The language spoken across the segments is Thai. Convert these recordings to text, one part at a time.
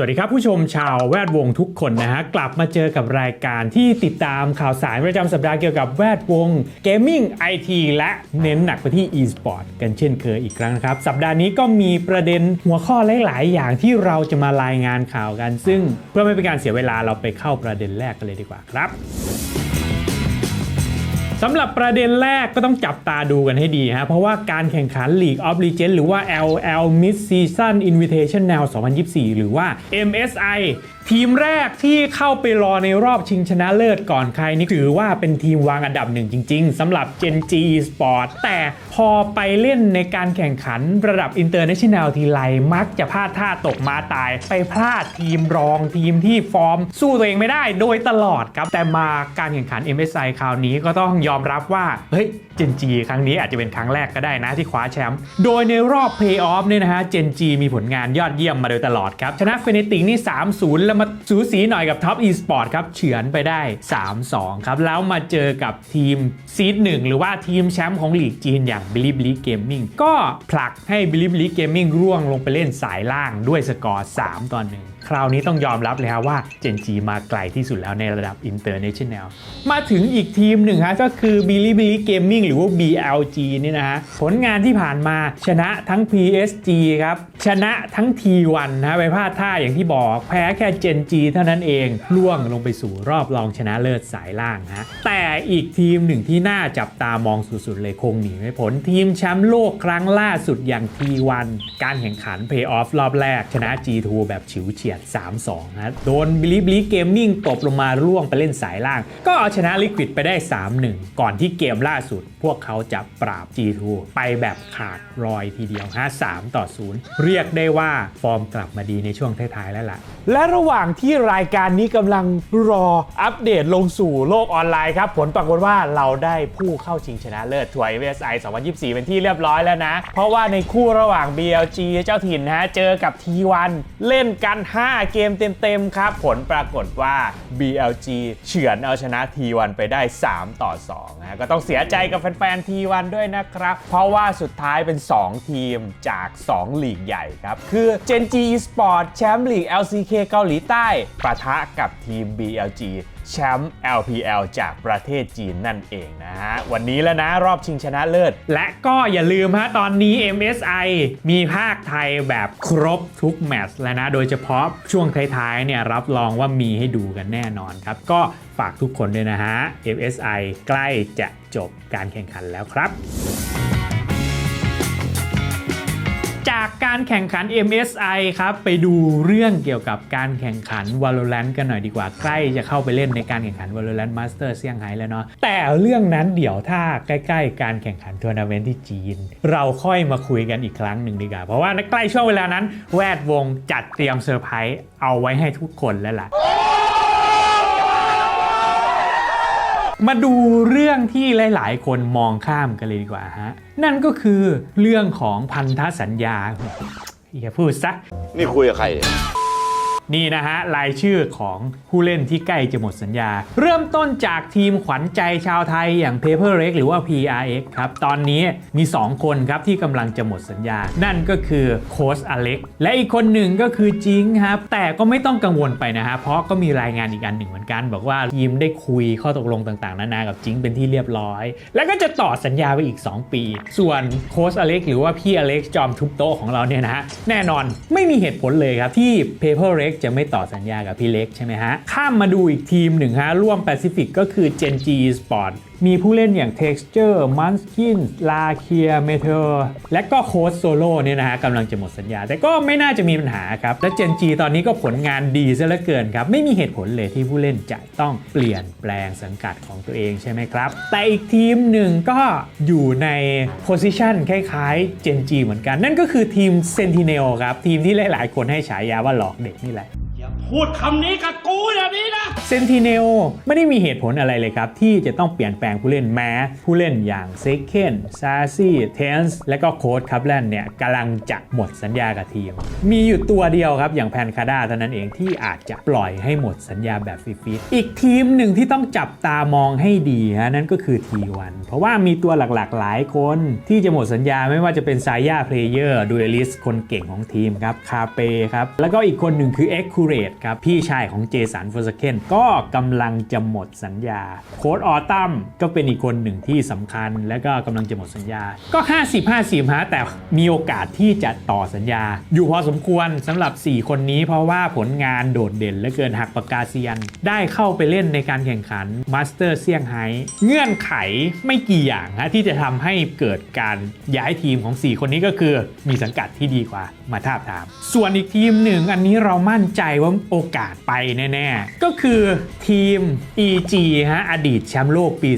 สวัสดีครับผู้ชมชาวแวดวงทุกคนนะฮะกลับมาเจอกับรายการที่ติดตามข่าวสารประจำสัปดาห์เกี่ยวกับแวดวงเกมมิ่งไอทีและเน้นหนักไปที่ e-sport กันเช่นเคยอีกครั้งนะครับ สัปดาห์นี้ก็มีประเด็นหัวข้อหลาย ๆ อย่างที่เราจะมารายงานข่าวกัน ซึ่งเพื่อไม่เป็นการเสียเวลาเราไปเข้าประเด็นแรกกันเลยดีกว่าครับ สำหรับประเด็นแรกก็ต้องจับตาดูกันให้ดีฮะ เพราะว่าการแข่งขัน League of Legends หรือว่า LL Mid Season Invitational 2024 หรือว่า MSI ทีมแรกที่เข้าไปรอในรอบชิงชนะเลิศก่อนใครนี่ถือว่าเป็นทีมวางอันดับหนึ่งจริง ๆสำหรับ Gen G Sport แต่พอไปเล่นในการแข่งขันระดับ International ทีไรมักจะพลาดท่าตกมาตาย ไปพลาดทีมรองทีมที่ฟอร์ม สู้ตัวเองไม่ได้โดยตลอดครับ แต่มาการแข่งขัน MSI คราวนี้ก็ต้องยอมรับว่า เฮ้ยเจนจีครั้งนี้อาจจะเป็นครั้งแรกก็ได้นะที่คว้าแชมป์ โดยในรอบเพย์ออฟเนี่ยนะฮะเจนจีมีผลงานยอดเยี่ยมมาโดยตลอดครับ ชนะเฟเนติกนี่ 3-0 แล้วมาสูสีหน่อยกับท็อปอีสปอร์ตครับเฉือนไปได้ 3-2 ครับ แล้วมาเจอกับทีมซีดหนึ่งหรือว่าทีมแชมป์ของลีกจีนอย่าง b i l i b l i Gaming ก็ผลักให้ b i l i b l i Gaming ร่วงลงไปเล่นสายล่างด้วยสกอร์3ต่อ1 คราวนี้ต้องยอมรับเลยฮะว่าเจนจีมาไกลที่สุดแล้วในระดับ International มาถึงอีกทีมหนึ่งฮะก็คือ b i l i b l i Gaming หรือว่า BLG นี่นะฮะผลงานที่ผ่านมาชนะทั้ง PSG ครับ ชนะทั้ง T1 นะไปพลาดท่าอย่างที่บอก แพ้แค่ Gen G เท่านั้นเองล่วงลงไปสู่รอบรองชนะเลิศสายล่างฮะแต่อีกทีมหนึ่งที่น่าจับตามองสุดๆเลยคงหนีไม่พ้นทีมแชมป์โลกครั้งล่าสุดอย่าง T1 การแข่งขัน Play Off รอบแรกชนะ G2 แบบฉิวเฉียด3-2ฮะโดนบิลิบลิเกมมิ่งตบลงมาร่วงไปเล่นสายล่าง ก็เอาชนะลิควิดไปได้ 3-1 ก่อนที่เกมล่าสุด พวกเขาจะปราบ G2 ไปแบบขาดรอยทีเดียวฮะ3ต่อ 0 เรียกได้ว่าฟอร์มกลับมาดีในช่วงท้ายๆแล้วล่ะ และระหว่างที่รายการนี้กำลังรออัปเดตลงสู่โลกออนไลน์ครับ ผลปรากฏว่าเราได้ผู้เข้าชิงชนะเลิศถวย VSI 2024 เป็นที่เรียบร้อยแล้วนะ เพราะว่าในคู่ระหว่าง BLG เจ้าถิ่นนะฮะเจอกับ T1 เล่นกัน 5เกมเต็มๆครับ ผลปรากฏว่า BLG เฉือนเอาชนะ T1 ไปได้ 3 ต่อ2นะก็ต้องเสียใจกับแฟนๆ T1 ด้วยนะครับ เพราะว่าสุดท้ายเป็น 2 ทีมจาก 2 ลีกใหญ่ครับ คือ Gen G Esports แชมป์ลีก LCK เกาหลีใต้ปะทะกับทีม BLG แชมป์ LPL จากประเทศจีนนั่นเองนะฮะ วันนี้แล้วนะรอบชิงชนะเลิศ และก็อย่าลืมฮะตอนนี้ MSI มีภาคไทยแบบครบทุกแมตช์แล้วนะ โดยเฉพาะช่วงท้ายๆเนี่ยรับรองว่ามีให้ดูกันแน่นอนครับ ก็ฝากทุกคนด้วยนะฮะ MSI ใกล้จะจบการแข่งขันแล้วครับ จากการแข่งขัน MSI ครับ ไปดูเรื่องเกี่ยวกับการแข่งขัน Valorant กันหน่อยดีกว่า ใกล้จะเข้าไปเล่นในการแข่งขัน Valorant Master เซี่ยงไฮ้แล้วเนาะแต่เรื่องนั้นเดี๋ยวถ้าใกล้ๆ การแข่งขันทัวร์นาเมนต์ที่จีน เราค่อยมาคุยกันอีกครั้งหนึ่งดีกว่า เพราะว่าในใกล้ช่วงเวลานั้น แวดวงจัดเตรียมเซอร์ไพรส์เอาไว้ให้ทุกคนแล้วล่ะ มาดูเรื่องที่หลาย ๆ คนมองข้ามกันเลยดีกว่าฮะ นั่นก็คือเรื่องของพันธสัญญาอย่าพูดซะ นี่คุยกับใครเนี่ย นี่นะฮะรายชื่อของผู้เล่นที่ใกล้จะหมดสัญญา เริ่มต้นจากทีมขวัญใจชาวไทยอย่าง Paper r e x หรือว่า PRX ครับ ตอนนี้มี 2 คนครับที่กำลังจะหมดสัญญา นั่นก็คือโค้ชอเล็กและอีกคนหนึ่งก็คือจิงครับ แต่ก็ไม่ต้องกังวลไปนะฮะเพราะก็มีรายงานอีกอันหนึ่งเหมือนกัน บอกว่าทีมได้คุยข้อตกลงต่างๆ นานากับจิงเป็นที่เรียบร้อย แล้วก็จะต่อสัญญาไปอีก 2 ปี ส่วนโค้ชอเล็กหรือว่าพี่อเล็กจอมทุบโต๊ะของเราเนี่ยนะฮะแน่นอนไม่มีเหตุผลเลยครับที่ Paper r e x จะไม่ต่อสัญญากับพี่เล็กใช่ไหมฮะ ข้ามมาดูอีกทีมหนึ่งฮะ ร่วมแปซิฟิกก็คือ Gen G Sport มีผู้เล่นอย่าง Texture m u n c k i n l a k i a m e t a l และก็โค้ชโซโล่เนี่ยนะฮะกำลังจะหมดสัญญา แต่ก็ไม่น่าจะมีปัญหาครับ และ Gen G ตอนนี้ก็ผลงานดีซะเหลือเกินครับ ไม่มีเหตุผลเลยที่ผู้เล่นจะต้องเปลี่ยนแปลงสังกัดของตัวเองใช่ไหมครับ แต่อีกทีมหนึ่งก็อยู่ในโพซิชันคล้ายๆ Gen G เหมือนกัน นั่นก็คือทีม Sentinel ครับ ทีมที่หลายๆ คนให้ฉายาว่าหลอกเด็กนี่แหละ พูดคำนี้กับกูแบบนี้นะ เซนติเนลไม่ได้มีเหตุผลอะไรเลยครับ ที่จะต้องเปลี่ยนแปลงผู้เล่นแม้ ผู้เล่นอย่างเซเคนซาซี่เทนส์และก็โค้ดคับแลนเนี่ยกำลังจะหมดสัญญากับทีม มีอยู่ตัวเดียวครับ อย่างแพนคาด้าเท่านั้นเองที่อาจจะปล่อยให้หมดสัญญาแบบฟรีๆอีกทีมหนึ่งที่ต้องจับตามองให้ดีฮะนั่นก็คือ T1 เพราะว่ามีตัวหลักๆ หลายคนที่จะหมดสัญญาไม่ว่าจะเป็นซายาเพลเยอร์ดูเอลิสคนเก่งของทีมครับคาเปครับแล้วก็อีกคนหนึ่งคือ e x c u r a t e ครับ พี่ชายของเจสันฟอร์สเคนก็กำลังจะหมดสัญญา โค้ดออตัมก็เป็นอีกคนหนึ่งที่สำคัญ และก็กำลังจะหมดสัญญา ก็ 50 50ฮะแต่มีโอกาสที่จะต่อสัญญา อยู่พอสมควรสำหรับ 4 คนนี้เพราะว่าผลงานโดดเด่นเหลือเกินหักปากกาเซียน ได้เข้าไปเล่นในการแข่งขันมาสเตอร์เซี่ยงไฮ้เงื่อนไขไม่กี่อย่างฮะที่จะทำให้เกิดการย้ายทีมของ 4 คนนี้ก็คือมีสังกัดที่ดีกว่ามาทาบทาม ส่วนอีกทีมหนึ่งอันนี้เรามั่นใจว่าโอกาสไปแน่ ๆ ก็คือทีม EG ฮะอดีตแชมป์โลกปี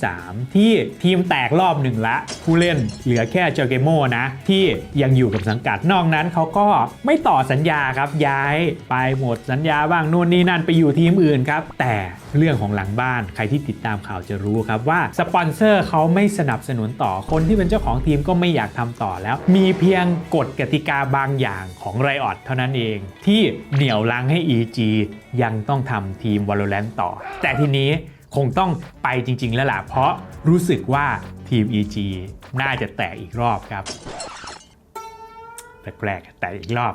2023 ที่ทีมแตกรอบหนึ่งละ ผู้เล่นเหลือแค่เจอเกโมนะ ที่ยังอยู่กับสังกัดนอกนั้นเขาก็ไม่ต่อสัญญาครับย้ายไปหมดสัญญาบ้างนู่นนี่นั่นไปอยู่ทีมอื่นครับ แต่เรื่องของหลังบ้านใครที่ติดตามข่าวจะรู้ครับว่าสปอนเซอร์เขาไม่สนับสนุนต่อคนที่เป็นเจ้าของทีมก็ไม่อยากทำต่อแล้ว มีเพียงกฎกติกาบางอย่างของไรออดเท่านั้นเอง ที่เหนี่ยวลังให้ EG ยังต้องทำทีม Valorant ต่อ แต่ทีนี้คงต้องไปจริง ๆ แล้วล่ะ เพราะรู้สึกว่าทีม EG น่าจะแตกอีกรอบครับแปลกๆแตกอีกรอบ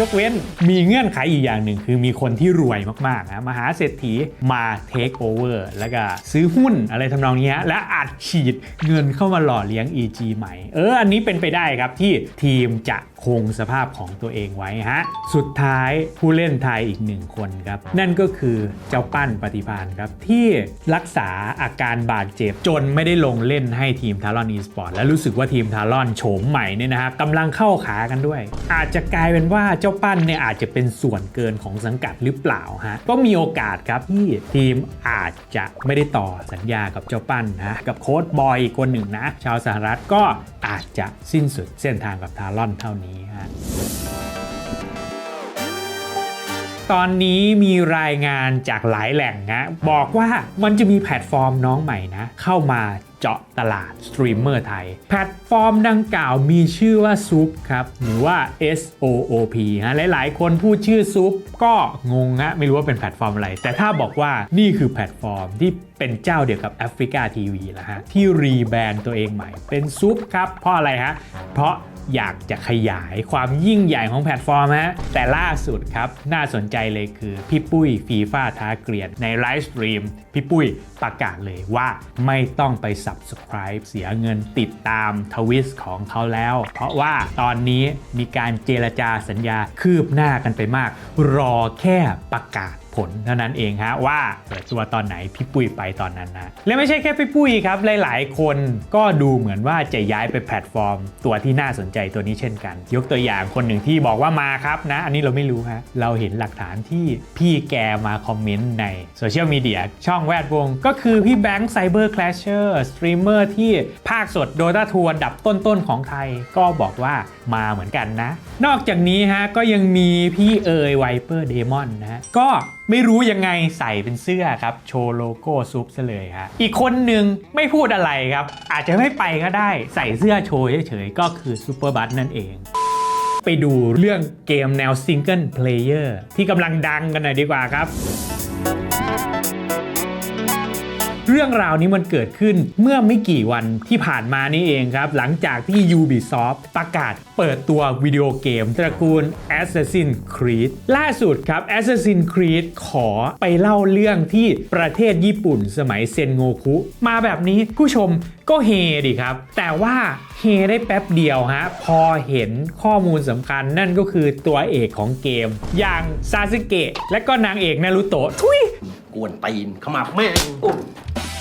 ยกเว้นมีเงื่อนไขอีกอย่างหนึ่งคือมีคนที่รวยมากๆนะมหาเศรษฐีมาเทคโอเวอร์แล้วก็ซื้อหุ้นอะไรทำนองนี้และอัดฉีดเงินเข้ามาหล่อเลี้ยง EG ใหม่ เออ อันนี้เป็นไปได้ครับที่ทีมจะคงสภาพของตัวเองไว้ฮะ สุดท้ายผู้เล่นไทยอีกหนึ่งคนครับ นั่นก็คือเจ้าปั้นปฏิพานครับ ที่รักษาอาการบาดเจ็บ จนไม่ได้ลงเล่นให้ทีมทารอนอีสปอร์ตและรู้สึกว่าทีมทารอนโฉมใหม่เนี่ยนะฮะกำลังเข้าขากันด้วย อาจจะกลายเป็นว่าเจ้าปั้นเนี่ยอาจจะเป็นส่วนเกินของสังกัดหรือเปล่าฮะก็มีโอกาสครับที่ทีมอาจจะไม่ได้ต่อสัญญากับเจ้าปั้นนะกับโค้ดบอยอีกคนหนึ่งนะชาวสหรัฐก็อาจจะสิ้นสุดเส้นทางกับทารอนเท่านี้ฮะตอนนี้มีรายงานจากหลายแหล่งนะบอกว่ามันจะมีแพลตฟอร์มน้องใหม่นะ เข้ามา จาะตลาดสตรีมเมอร์ไทย แพลตฟอร์มดังกล่าวมีชื่อว่าซุปครับหรือว่า S O O P ฮะหลายๆ คนพูดชื่อซุปก็งงฮะไม่รู้ว่าเป็นแพลตฟอร์มอะไร แต่ถ้าบอกว่านี่คือแพลตฟอร์มที่เป็นเจ้าเดียวกับแอฟริกาทีวีแล้วฮะที่รีแบรนด์ตัวเองใหม่ เป็นซุปครับเพราะอะไรฮะเพราะ อยากจะขยายความยิ่งใหญ่ของแพลตฟอร์มฮะแต่ล่าสุดครับน่าสนใจเลยคือพี่ปุ้ยฟีฟ่าท้าเกลียดในไลฟ์สตรีมพี่ปุ้ยประกาศเลยว่าไม่ต้องไป Subscribe เสียเงินติดตามทวิสของเขาแล้ว เพราะว่าตอนนี้มีการเจรจาสัญญาคืบหน้ากันไปมาก รอแค่ประกาศ ผลเท่านั้นเองฮะว่าเปิดตัวตอนไหนพี่ปุ้ยไปตอนนั้นนะและไม่ใช่แค่พี่ปุ้ยครับหลายๆ คนก็ดูเหมือนว่าจะย้ายไปแพลตฟอร์ม ตัวที่น่าสนใจตัวนี้เช่นกัน ยกตัวอย่างคนหนึ่งที่บอกว่ามาครับนะ อันนี้เราไม่รู้ฮะเราเห็นหลักฐานที่พี่แกมาคอมเมนต์ในโซเชียลมีเดียช่องแวดวง ก็คือพี่แบงค์ไซเบอร์คลาชเชอร์สตรีมเมอร์ที่ภาคสดโดตาทัวร์ดับต้นๆของไทย ก็บอกว่ามาเหมือนกันนะ นอกจากนี้ฮะก็ยังมีพี่เอ๋ยไวเปอร์เดมอนนะฮะก็ไม่รู้ยังไงใส่เป็นเสื้อครับ โชว์โลโก้ซุปซะเลยฮะอีกคนหนึ่งไม่พูดอะไรครับ อาจจะไม่ไปก็ได้ใส่เสื้อโชว์เฉยๆ ก็คือซูเปอร์บัสนั่นเอง ไปดูเรื่องเกมแนวซิงเกิลเพลเยอร์ที่กำลังดังกันหน่อยดีกว่าครับ รื่องราวนี้มันเกิดขึ้นเมื่อไม่กี่วันที่ผ่านมานี่เองครับ หลังจากที่ Ubisoft ประกาศเปิดตัววิดีโอเกม ตระกูล Assassin's Creed ล่าสุดครับ Assassin's Creed ขอไปเล่าเรื่องที่ประเทศญี่ปุ่นสมัยเซนโงคุ มาแบบนี้ผู้ชมก็เฮดิครับ แต่ว่าเฮได้แป๊บเดียวฮะ พอเห็นข้อมูลสำคัญนั่นก็คือตัวเอกของเกม อย่างซาสึเกะและก็นางเอกนารุโตะทุยกวนตีนเข้ามาแม่ง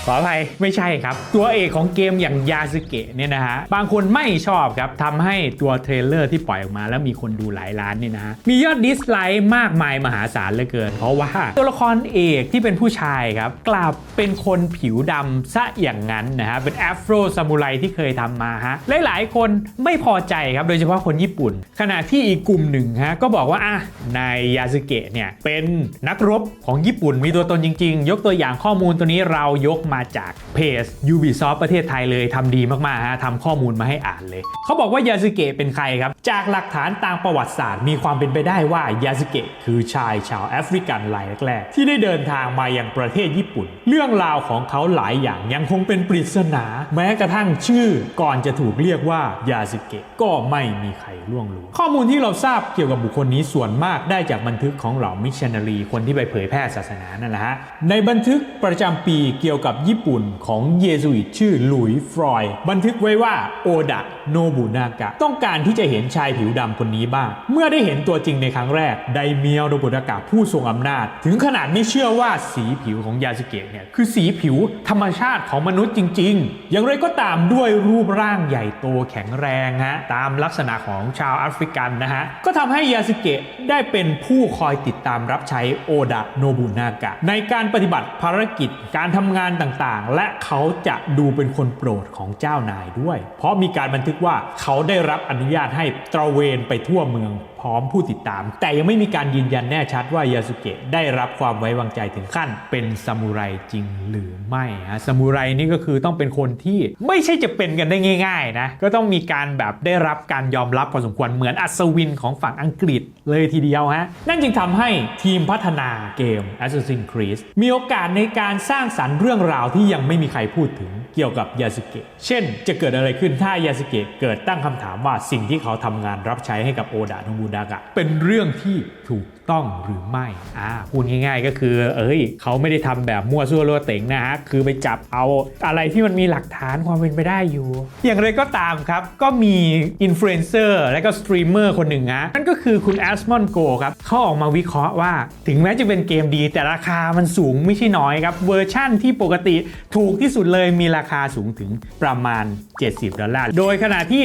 ขออภัยไม่ใช่ครับ ตัวเอกของเกมอย่างยาสึเกะเนี่ยนะฮะบางคนไม่ชอบครับทำให้ตัวเทรลเลอร์ที่ปล่อยออกมา แล้วมีคนดูหลายล้านเนี่ยนะฮะมียอดดิสไลค์มากมายมหาศาลเหลือเกิน เพราะว่าตัวละครเอกที่เป็นผู้ชายครับกลับเป็นคนผิวดำซะอย่างนั้นนะฮะเป็นแอฟโรซามูไรที่เคยทำมาฮะหลายๆคนไม่พอใจครับโดยเฉพาะคนญี่ปุ่น ขณะที่อีกกลุ่มหนึ่งฮะก็บอกว่าอะนายยาสึเกะเนี่ยเป็นนักรบของญี่ปุ่นมีตัวตนจริง ๆ ยกตัวอย่างข้อมูลตัวนี้เรายกมาจากเพจ Ubisoft ประเทศไทยเลยทำดีมากๆฮะทำข้อมูลมาให้อ่านเลย เขาบอกว่ายาสึเกะเป็นใครครับ จากหลักฐานตามประวัติศาสตร์ มีความเป็นไปได้ว่ายาสึเกะคือชายชาวแอฟริกันรายแรกๆที่ได้เดินทางมายังประเทศญี่ปุ่น เรื่องราวของเขาหลายอย่างยังคงเป็นปริศนา แม้กระทั่งชื่อก่อนจะถูกเรียกว่ายาสึเกะก็ไม่มีใครล่วงรู้ข้อมูลที่เราทราบเกี่ยวกับบุคคลนี้ส่วนมากได้จากบันทึกของเหล่ามิชชันนารีคนที่ไปเผยแพร่ศาสนานั่นแหละฮะในบันทึกประจำปีเกี่ยวกับญี่ปุ่นของเยซูอิตชื่อหลุยฟรอย บันทึกไว้ว่าโอดะโนบุนากะ ต้องการที่จะเห็นชายผิวดำคนนี้บ้าง เมื่อได้เห็นตัวจริงในครั้งแรก ไดเมียวโนบุนากะผู้ทรงอำนาจ ถึงขนาดไม่เชื่อว่าสีผิวของยาสเกะเนี่ยคือสีผิวธรรมชาติของมนุษย์จริง ๆ อย่างไรก็ตามด้วยรูปร่างใหญ่โตแข็งแรงฮะตามลักษณะของชาวแอฟริกันนะฮะก็ทำให้ยาสเกะได้เป็นผู้คอยติดตามรับใช้โอดะโนบุนากะ ในการปฏิบัติภารกิจการทำงานต่างๆ และเขาจะดูเป็นคนโปรดของเจ้านายด้วย เพราะมีการบันทึกว่าเขาได้รับอนุญาตให้ตระเวนไปทั่วเมือง ร้อมผู้ติดตาม แต่ยังไม่มีการยืนยันแน่ชัดว่ายาสุเกะได้รับความไว้วางใจถึงขั้น เป็นซามูไรจริงหรือไม่ฮะซามูไรนี่ก็คือต้องเป็นคนที่ไม่ใช่จะเป็นกันได้ง่าย ๆ นะ ก็ต้องมีการแบบได้รับการยอมรับพอสมควรเหมือนอัศวินของฝั่งอังกฤษเลยทีเดียวฮะนั่นจึงทำให้ทีมพัฒนาเกม Assassin's Creed มีโอกาสในการสร้างสรรค์เรื่องราวที่ยังไม่มีใครพูดถึงเกี่ยวกับยาสุเกะเช่น จะเกิดอะไรขึ้นถ้ายาสุเกะเกิดตั้งคำถามว่าสิ่งที่เขาทำงานรับใช้ให้กับโอดะโนบุดากะเป็นเรื่องที่ถูกต้องหรือไม่อ่าพูดง่าย ๆ ก็คือ เอ้ย เขาไม่ได้ทำแบบมั่วซั่วรัวเต็งนะฮะ คือไปจับเอาอะไรที่มันมีหลักฐานความเป็นไปได้อยู่ อย่างไรก็ตามครับ ก็มีอินฟลูเอนเซอร์และก็สตรีมเมอร์คนหนึ่งนะนั่นก็คือคุณแอสมอนโกครับเขาออกมาวิเคราะห์ว่า ถึงแม้จะเป็นเกมดี แต่ราคามันสูงไม่ใช่น้อยครับ เวอร์ชั่นที่ปกติถูกที่สุดเลยมีราคาสูงถึงประมาณ 70 ดอลลาร์ โดยขณะที่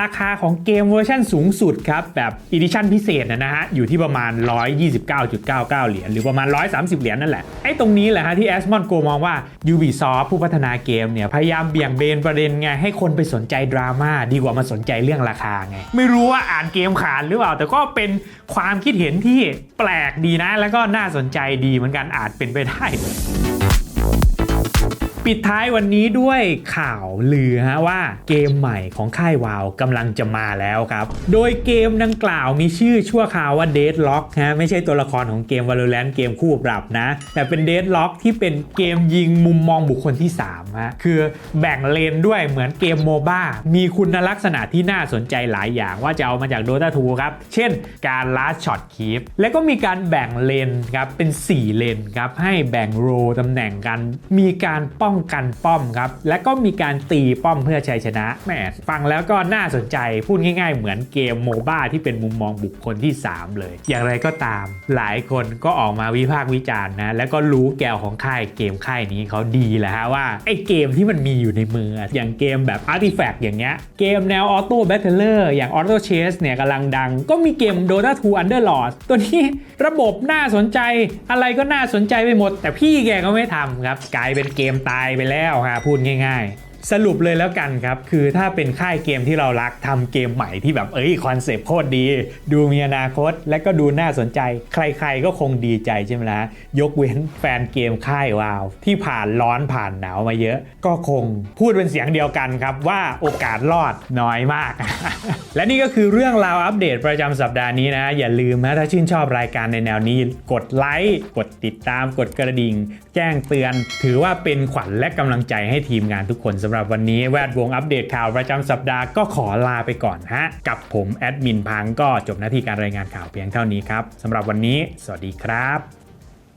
ราคาของเกมเวอร์ชั่นสูงสุดครับแบบอีดิชั่นพิเศษนะฮะ อยู่ที่ประมาณ 129.99 เหรียญหรือประมาณ 130 เหรียญนั่นแหละ ไอ้ตรงนี้แหละฮะที่แอสมอนโกมองว่า Ubisoft ผู้พัฒนาเกมเนี่ย พยายามเบี่ยงเบนประเด็นไง ให้คนไปสนใจดราม่าดีกว่ามาสนใจเรื่องราคาไง ไม่รู้ว่าอ่านเกมขานหรือเปล่า แต่ก็เป็นความคิดเห็นที่แปลกดีนะ แล้วก็น่าสนใจดีเหมือนกันอาจเป็นไปได้ ปิดท้ายวันนี้ด้วยข่าวลือฮะว่าเกมใหม่ของค่ายวาวกำลังจะมาแล้วครับ โดยเกมดังกล่าวมีชื่อชั่วคราวว่า Deadlock ฮะไม่ใช่ตัวละครของเกม Valorant เกมคู่ปรับนะ แต่เป็น Deadlock ที่เป็นเกมยิงมุมมองบุคคลที่3ฮะคือแบ่งเลนด้วยเหมือนเกมโมบ้ามีคุณลักษณะที่น่าสนใจหลายอย่างว่าจะเอามาจาก Dota 2ครับ เช่นการลัดช็อตคีฟและก็มีการแบ่งเลนครับเป็น 4 เลนครับให้แบ่งโรตำแหน่งกันมีการป้ององกันป้อมครับ และก็มีการตีป้อมเพื่อชัยชนะแหมฟังแล้วก็น่าสนใจพูดง่ายๆ เหมือนเกมโมบ้าที่เป็นมุมมองบุคคลที่ 3 เลย อย่างไรก็ตาม หลายคนก็ออกมาวิพากษ์วิจารณ์นะแล้วก็รู้แกวของค่ายเกมค่ายนี้เขาดีแหละฮะว่าไอ้เกมที่มันมีอยู่ในมือ อย่างเกมแบบ Artifact อย่างเงี้ยเกมแนวออโต้แบทเทเลอร์อย่าง Auto Chase เนี่ยกำลังดัง ก็มีเกม Dota 2 Underlord ตัวนี้ระบบน่าสนใจอะไรก็น่าสนใจไปหมด แต่พี่แกก็ไม่ทำครับกลายเป็นเกมตายไปแล้วฮะพูดง่าย สรุปเลยแล้วกันครับ คือถ้าเป็นค่ายเกมที่เรารักทำเกมใหม่ที่แบบเอ้ยคอนเซปต์โคตรดี ดูมีอนาคต และก็ดูน่าสนใจ ใครๆก็คงดีใจใช่ไหมล่ะยกเว้นแฟนเกมค่ายวาว ที่ผ่านร้อนผ่านหนาวมาเยอะ ก็คงพูดเป็นเสียงเดียวกันครับ ว่าโอกาสรอดน้อยมาก และนี่ก็คือเรื่องราวอัปเดตประจำสัปดาห์นี้นะ อย่าลืมนะถ้าชื่นชอบรายการในแนวนี้ กดไลค์กดติดตามกดกระดิ่ง แจ้งเตือน ถือว่าเป็นขวัญและกำลังใจให้ทีมงานทุกคนสำหรับวันนี้แวดวงอัปเดตข่าวประจำสัปดาห์ก็ขอลาไปก่อนฮะ กับผมแอดมินพังก็จบหน้าที่การรายงานข่าวเพียงเท่านี้ครับสำหรับวันนี้ สวัสดีครับ